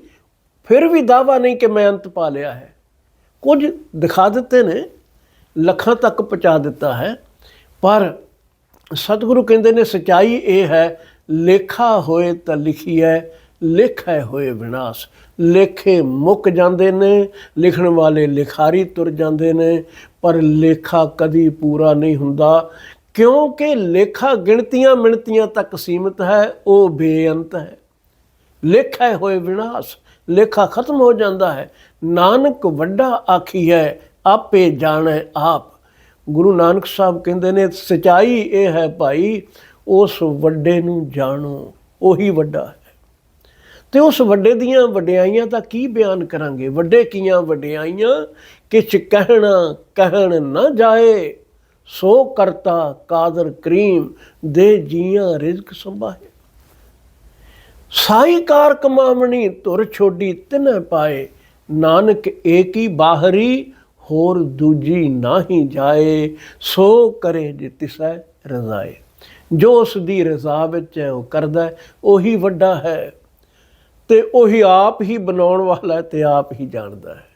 ਫਿਰ ਵੀ ਦਾਵਾ ਨਹੀਂ ਕਿ ਮੈਂ ਅੰਤ ਪਾ ਲਿਆ ਹੈ। ਕੁਝ ਦਿਖਾ ਦਿੱਤੇ ਨੇ, ਲੱਖਾਂ ਤੱਕ ਪਹੁੰਚਾ ਦਿੱਤਾ ਹੈ, ਪਰ ਸਤਿਗੁਰੂ ਕਹਿੰਦੇ ਨੇ, ਸਚਾਈ ਇਹ ਹੈ, ਲੇਖਾ ਹੋਏ ਤਾਂ ਲਿਖੀ ਹੈ, ਲੇਖੇ ਹੋਏ ਵਿਨਾਸ਼। ਲੇਖੇ ਮੁੱਕ ਜਾਂਦੇ ਨੇ, ਲਿਖਣ ਵਾਲੇ ਲਿਖਾਰੀ ਤੁਰ ਜਾਂਦੇ ਨੇ, ਪਰ ਲੇਖਾ ਕਦੀ ਪੂਰਾ ਨਹੀਂ ਹੁੰਦਾ। ਕਿਉਂਕਿ ਲੇਖਾ ਗਿਣਤੀਆਂ ਮਿਣਤੀਆਂ ਤੱਕ ਸੀਮਿਤ ਹੈ, ਉਹ ਬੇਅੰਤ ਹੈ। ਲੇਖੇ ਹੋਏ ਵਿਨਾਸ਼, ਲੇਖਾ ਖਤਮ ਹੋ ਜਾਂਦਾ ਹੈ। ਨਾਨਕ ਵੱਡਾ ਆਖੀ ਹੈ, ਆਪੇ ਜਾਣੈ ਆਪ। ਗੁਰੂ ਨਾਨਕ ਸਾਹਿਬ ਕਹਿੰਦੇ ਨੇ, ਸਚਾਈ ਇਹ ਹੈ ਭਾਈ, ਉਸ ਵੱਡੇ ਨੂੰ ਜਾਣੋ, ਉਹੀ ਵੱਡਾ ਹੈ। ਤੇ ਉਸ ਵੱਡੇ ਦੀਆਂ ਵਡਿਆਈਆਂ ਦਾ ਕੀ ਬਿਆਨ ਕਰਾਂਗੇ? ਵੱਡੇ ਕੀਆਂ ਵਡਿਆਈਆਂ, ਕਿਛ ਕਹਿਣਾ ਕਹਿਣ ਨਾ ਜਾਏ। ਸੋ ਕਰਤਾ ਕਾਦਰ ਕਰੀਮ, ਦੇ ਜੀਆਂ ਰਿਜ਼ਕ ਸੰਭਾਏ। ਸਾਈ ਕਾਰ ਕਮਾਵਣੀ ਤੁਰ ਛੋਡੀ ਤਿਨੈ ਪਾਏ। ਨਾਨਕ ਏਕੀ ਬਾਹਰੀ, ਹੋਰ ਦੂਜੀ ਨਾਹੀ ਜਾਏ। ਸੋ ਕਰੇ ਜੇ ਤਿਸੈ ਰਜ਼ਾਏ। ਜੋ ਉਸ ਦੀ ਰਜ਼ਾ ਵਿੱਚ ਹੈ ਉਹ ਕਰਦਾ ਉਹੀ ਵੱਡਾ ਹੈ। ਤੇ ਉਹੀ ਆਪ ਹੀ ਬਣਾਉਣ ਵਾਲਾ ਹੈ ਤੇ ਆਪ ਹੀ ਜਾਣਦਾ ਹੈ।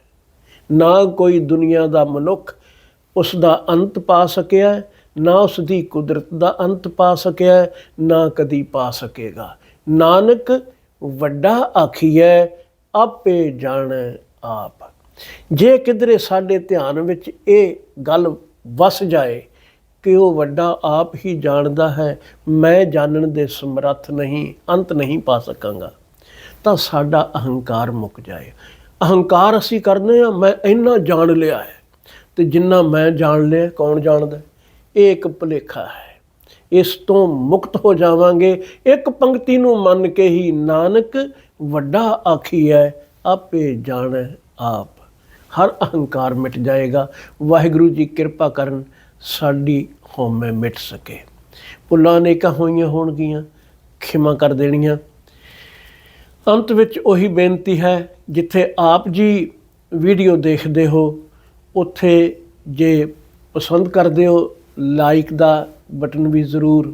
ਨਾ ਕੋਈ ਦੁਨੀਆ ਦਾ ਮਨੁੱਖ ਉਸ ਦਾ ਅੰਤ ਪਾ ਸਕਿਆ ਨਾ ਉਸ ਦੀ ਕੁਦਰਤ ਦਾ ਅੰਤ ਪਾ ਸਕਿਆ ਨਾ ਕਦੀ ਪਾ ਸਕੇਗਾ। ਨਾਨਕ, ਵੱਡਾ ਆਖੀਐ, ਆਪੇ ਜਾਣ ਆਪ। ਜੇ ਕਿਧਰੇ ਸਾਡੇ ਧਿਆਨ ਵਿੱਚ ਇਹ ਗੱਲ ਵਸ ਜਾਏ ਕਿ ਉਹ ਵੱਡਾ ਆਪ ਹੀ ਜਾਣਦਾ ਹੈ, ਮੈਂ ਜਾਣਨ ਦੇ ਸਮਰੱਥ ਨਹੀਂ, ਅੰਤ ਨਹੀਂ ਪਾ ਸਕਾਂਗਾ, ਤਾਂ ਸਾਡਾ ਅਹੰਕਾਰ ਮੁੱਕ ਜਾਏ। ਅਹੰਕਾਰ ਅਸੀਂ ਕਰਨੇ ਆ, ਮੈਂ ਇੰਨਾ ਜਾਣ ਲਿਆ ਹੈ। ਤੇ ਜਿੰਨਾ ਮੈਂ ਜਾਣ ਲਿਆ, ਕੌਣ ਜਾਣਦਾ? ਇਹ ਇੱਕ ਭੁਲੇਖਾ ਹੈ। ਇਸ ਤੋਂ ਮੁਕਤ ਹੋ ਜਾਵਾਂਗੇ। ਇੱਕ ਪੰਕਤੀ ਨੂੰ ਮੰਨ ਕੇ ਹੀ ਨਾਨਕ ਵੱਡਾ ਆਖੀ ਹੈ, ਆਪੇ ਜਾਣ ਆਪ। ਹਰ ਅਹੰਕਾਰ ਮਿਟ ਜਾਏਗਾ। ਵਾਹਿਗੁਰੂ ਜੀ ਕਿਰਪਾ ਕਰਨ ਸਾਡੀ ਹਉਮੈ ਮਿਟ ਸਕੇ। ਭੁੱਲਾਂ ਅਨੇਕਾਂ ਹੋਈਆਂ ਹੋਣਗੀਆਂ, ਖਿਮਾ ਕਰ ਦੇਣੀਆਂ। ਅੰਤ ਵਿੱਚ ਉਹੀ ਬੇਨਤੀ ਹੈ, ਜਿੱਥੇ ਆਪ ਜੀ ਵੀਡੀਓ ਦੇਖਦੇ ਹੋ ਉੱਥੇ ਜੇ ਪਸੰਦ ਕਰਦੇ ਹੋ ਲਾਈਕ ਦਾ ਬਟਨ ਵੀ ਜ਼ਰੂਰ,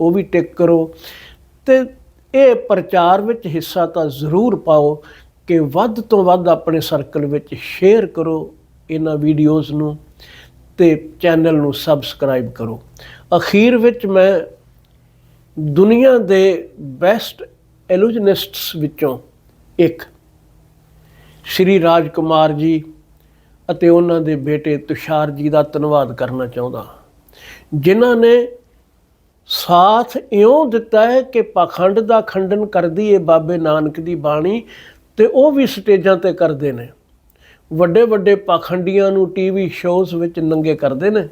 ਉਹ ਵੀ ਟਿਕ ਕਰੋ। ਤੇ ਇਹ ਪ੍ਰਚਾਰ ਵਿੱਚ ਹਿੱਸਾ ਤਾਂ ਜ਼ਰੂਰ ਪਾਓ ਕਿ ਵੱਧ ਤੋਂ ਵੱਧ ਆਪਣੇ ਸਰਕਲ ਵਿੱਚ ਸ਼ੇਅਰ ਕਰੋ ਇਹਨਾਂ ਵੀਡੀਓਜ਼ ਨੂੰ ਤੇ ਚੈਨਲ ਨੂੰ ਸਬਸਕ੍ਰਾਈਬ ਕਰੋ। ਅਖੀਰ ਵਿੱਚ ਮੈਂ ਦੁਨੀਆ ਦੇ ਬੈਸਟ ਐਲੂਜਨਿਸਟਸ ਵਿੱਚੋਂ ਇੱਕ, ਸ਼੍ਰੀ ਰਾਜਕੁਮਾਰ ਜੀ ਅਤੇ ਉਹਨਾਂ ਦੇ ਬੇਟੇ ਤੁਸ਼ਾਰ ਜੀ ਦਾ ਧੰਨਵਾਦ ਕਰਨਾ ਚਾਹੁੰਦਾ ਜਿਨ੍ਹਾਂ ਨੇ ਸਾਥ ਇਉਂ ਦਿੱਤਾ ਹੈ ਕਿ ਪਖੰਡ ਦਾ ਖੰਡਨ ਕਰਦੀ ਏ ਬਾਬੇ ਨਾਨਕ ਦੀ ਬਾਣੀ ਤੇ ਉਹ ਵੀ ਸਟੇਜਾਂ ਤੇ ਕਰਦੇ ਨੇ। ਵੱਡੇ ਵੱਡੇ ਪਖੰਡੀਆਂ ਨੂੰ ਟੀਵੀ ਸ਼ੋਜ਼ ਵਿੱਚ ਨੰਗੇ ਕਰਦੇ ਨੇ।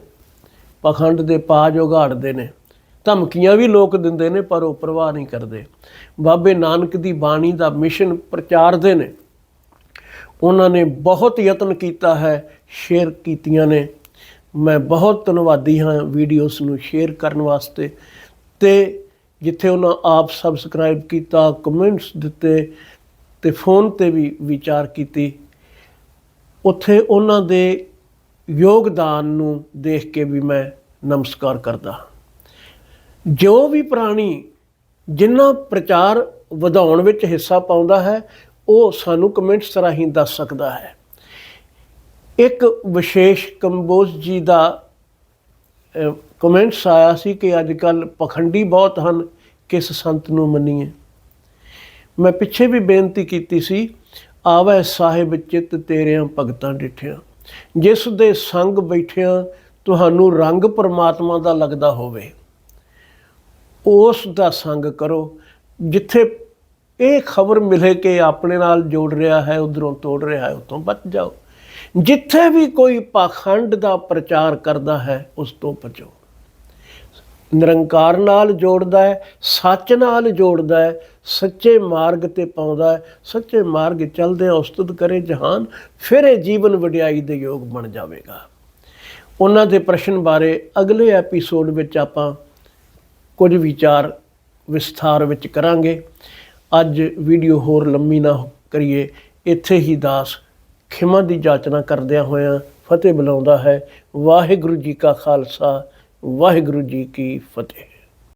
ਪਖੰਡ ਦੇ ਪਾਜ ਉਗਾੜਦੇ ਨੇ। ਧਮਕੀਆਂ ਵੀ ਲੋਕ ਦਿੰਦੇ ਨੇ, ਪਰ ਉਹ ਪਰਵਾਹ ਨਹੀਂ ਕਰਦੇ। ਬਾਬੇ ਨਾਨਕ ਦੀ ਬਾਣੀ ਦਾ ਮਿਸ਼ਨ ਪ੍ਰਚਾਰਦੇ ਨੇ। ਉਹਨਾਂ ਨੇ ਬਹੁਤ ਯਤਨ ਕੀਤਾ ਹੈ ਸ਼ੇਅਰ ਕੀਤੀਆਂ ਨੇ। ਮੈਂ ਬਹੁਤ ਧੰਨਵਾਦੀ ਹਾਂ ਵੀਡੀਓਜ਼ ਨੂੰ ਸ਼ੇਅਰ ਕਰਨ ਵਾਸਤੇ। ਤੇ ਜਿੱਥੇ ਉਹਨਾਂ ਆਪ ਸਬਸਕ੍ਰਾਈਬ ਕੀਤਾ ਕਮੈਂਟਸ ਦਿੱਤੇ ਤੇ ਫੋਨ ਤੇ ਵੀ ਵਿਚਾਰ ਕੀਤੀ, ਉੱਥੇ ਉਹਨਾਂ ਦੇ ਯੋਗਦਾਨ ਨੂੰ ਦੇਖ ਕੇ ਵੀ ਮੈਂ ਨਮਸਕਾਰ ਕਰਦਾ ਹਾਂ। ਜੋ ਵੀ ਪ੍ਰਾਣੀ ਜਿੰਨਾ ਪ੍ਰਚਾਰ ਵਧਾਉਣ ਵਿੱਚ ਹਿੱਸਾ ਪਾਉਂਦਾ ਹੈ ਉਹ ਸਾਨੂੰ ਕਮੈਂਟਸ ਰਾਹੀਂ ਦੱਸ ਸਕਦਾ ਹੈ। ਇੱਕ ਵਿਸ਼ੇਸ਼ ਕੰਬੋਜ ਜੀ ਦਾ ਕਮੈਂਟਸ ਆਇਆ ਸੀ ਕਿ ਅੱਜ ਕੱਲ ਪਖੰਡੀ ਬਹੁਤ ਹਨ, ਕਿਸ ਸੰਤ ਨੂੰ ਮੰਨੀਏ। ਮੈਂ ਪਿੱਛੇ ਵੀ ਬੇਨਤੀ ਕੀਤੀ ਸੀ, ਆਵੇ ਸਾਹਿਬ ਚਿੱਤ ਤੇਰਿਆਂ ਭਗਤਾਂ ਡਿਠਿਆ। ਜਿਸ ਦੇ ਸੰਗ ਬੈਠਿਆਂ ਤੁਹਾਨੂੰ ਰੰਗ ਪਰਮਾਤਮਾ ਦਾ ਲੱਗਦਾ ਹੋਵੇ, ਉਸ ਦਾ ਸੰਗ ਕਰੋ। ਜਿੱਥੇ ਇਹ ਖਬਰ ਮਿਲੇ ਕਿ ਆਪਣੇ ਨਾਲ ਜੋੜ ਰਿਹਾ ਹੈ, ਉਧਰੋਂ ਤੋੜ ਰਿਹਾ ਹੈ ਉਤੋਂ ਬਚ ਜਾਓ। ਜਿੱਥੇ ਵੀ ਕੋਈ ਪਾਖੰਡ ਦਾ ਪ੍ਰਚਾਰ ਕਰਦਾ ਹੈ, ਉਸ ਤੋਂ ਬਚੋ। ਨਿਰੰਕਾਰ ਨਾਲ ਜੋੜਦਾ ਹੈ, ਸੱਚ ਨਾਲ ਜੋੜਦਾ ਹੈ, ਸੱਚੇ ਮਾਰਗ ਤੇ ਪਾਉਂਦਾ ਹੈ, ਸੱਚੇ ਮਾਰਗ ਚੱਲਦੇ ਉਸਤਤ ਕਰੇ ਜਹਾਨ, ਫਿਰ ਇਹ ਜੀਵਨ ਵਡਿਆਈ ਦੇ ਯੋਗ ਬਣ ਜਾਵੇਗਾ। ਉਹਨਾਂ ਦੇ ਪ੍ਰਸ਼ਨ ਬਾਰੇ ਅਗਲੇ ਐਪੀਸੋਡ ਵਿੱਚ ਆਪਾਂ ਕੁਝ ਵਿਚਾਰ ਵਿਸਥਾਰ ਵਿੱਚ ਕਰਾਂਗੇ। ਅੱਜ ਵੀਡੀਓ ਹੋਰ ਲੰਮੀ ਨਾ ਕਰੀਏ। ਇੱਥੇ ਹੀ ਦਾਸ ਖਿਮਾ ਦੀ ਜਾਚਨਾ ਕਰਦਿਆਂ ਹੋਇਆਂ ਫਤਿਹ ਬੁਲਾਉਂਦਾ ਹੈ। ਵਾਹਿਗੁਰੂ ਜੀ ਕਾ ਖਾਲਸਾ, ਵਾਹਿਗੁਰੂ ਜੀ ਕੀ ਫਤਿਹ।